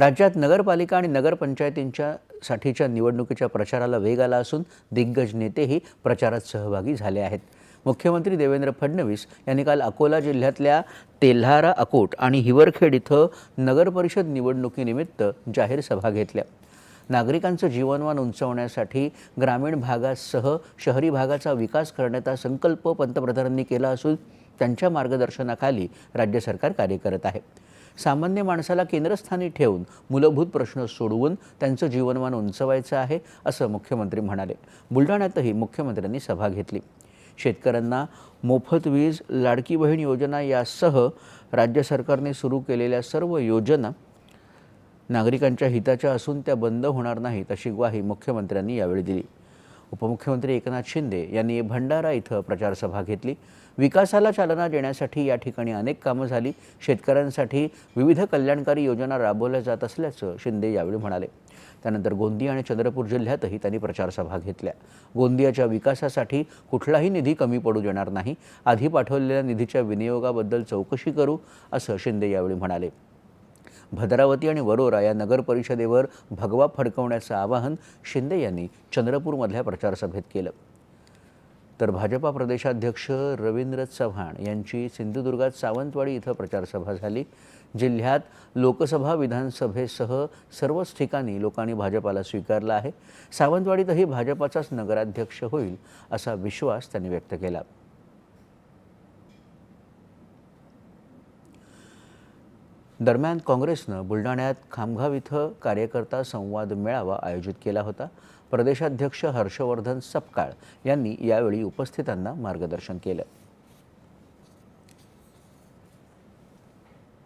राज्यात नगरपालिका आणि नगरपंचायतींच्या साठीच्या निवडणुकीच्या प्रचाराला वेग आला असून दिग्गज नेतेही प्रचारात सहभागी झाले आहेत. मुख्यमंत्री देवेंद्र फडणवीस यांनी काल अकोला जिल्ह्यातल्या तेल्हारा अकोट आणि हिवरखेड इथं नगरपरिषद निवडणुकीनिमित्त जाहीर सभा घेतल्या. नागरिकांचं जीवनमान उंचावण्यासाठी ग्रामीण भागासह शहरी भागाचा विकास करण्याचा संकल्प पंतप्रधानांनी केला असून त्यांच्या मार्गदर्शनाखाली राज्य सरकार कार्य करत आहे. सामान्य माणसाला केंद्रस्थानी ठेवून मूलभूत प्रश्न सोडवून त्यांचं जीवनमान उंचवायचं आहे असं मुख्यमंत्री म्हणाले. बुलढाण्यातही मुख्यमंत्र्यांनी सभा घेतली. शेतकऱ्यांना मोफत वीज लाडकी बहीण योजना यासह राज्य सरकारने सुरू केलेल्या सर्व योजना नागरिकांच्या हिताच्या असून त्या बंद होणार नाहीत अशी ग्वाही मुख्यमंत्र्यांनी यावेळी दिली. उपमुख्यमंत्री एकनाथ शिंदे यांनी भंडारा इथं प्रचारसभा घेतली. विकासाला चालना देण्यासाठी या ठिकाणी अनेक कामं झाली. शेतकऱ्यांसाठी विविध कल्याणकारी योजना राबवल्या जात असल्याचं शिंदे यावेळी म्हणाले. त्यानंतर गोंदिया आणि चंद्रपूर जिल्ह्यातही त्यांनी प्रचारसभा घेतल्या. गोंदियाच्या विकासासाठी कुठलाही निधी कमी पडू देणार नाही. आधी पाठवलेल्या निधीच्या विनियोगाबद्दल चौकशी करू असं शिंदे यावेळी म्हणाले. भद्रावती आणि वरोरा या नगर परिषदेवर भगवा फडकवण्याचं आवाहन शिंदे यांनी चंद्रपूरमधल्या प्रचारसभेत केलं. तर भाजपा प्रदेशाध्यक्ष रवींद्र चव्हाण यांची सिंधुदुर्गात सावंतवाडी इथं प्रचारसभा झाली. जिल्ह्यात लोकसभा विधानसभेसह सर्वच ठिकाणी लोकांनी भाजपाला स्वीकारला आहे. सावंतवाडीतही भाजपाचाच नगराध्यक्ष होईल असा विश्वास त्यांनी व्यक्त केला. दरम्यान काँग्रेसनं बुलढाण्यात खामगाव इथं कार्यकर्ता संवाद मेळावा आयोजित केला होता. प्रदेशाध्यक्ष हर्षवर्धन सपकाळ यांनी यावेळी उपस्थितांना मार्गदर्शन केलं.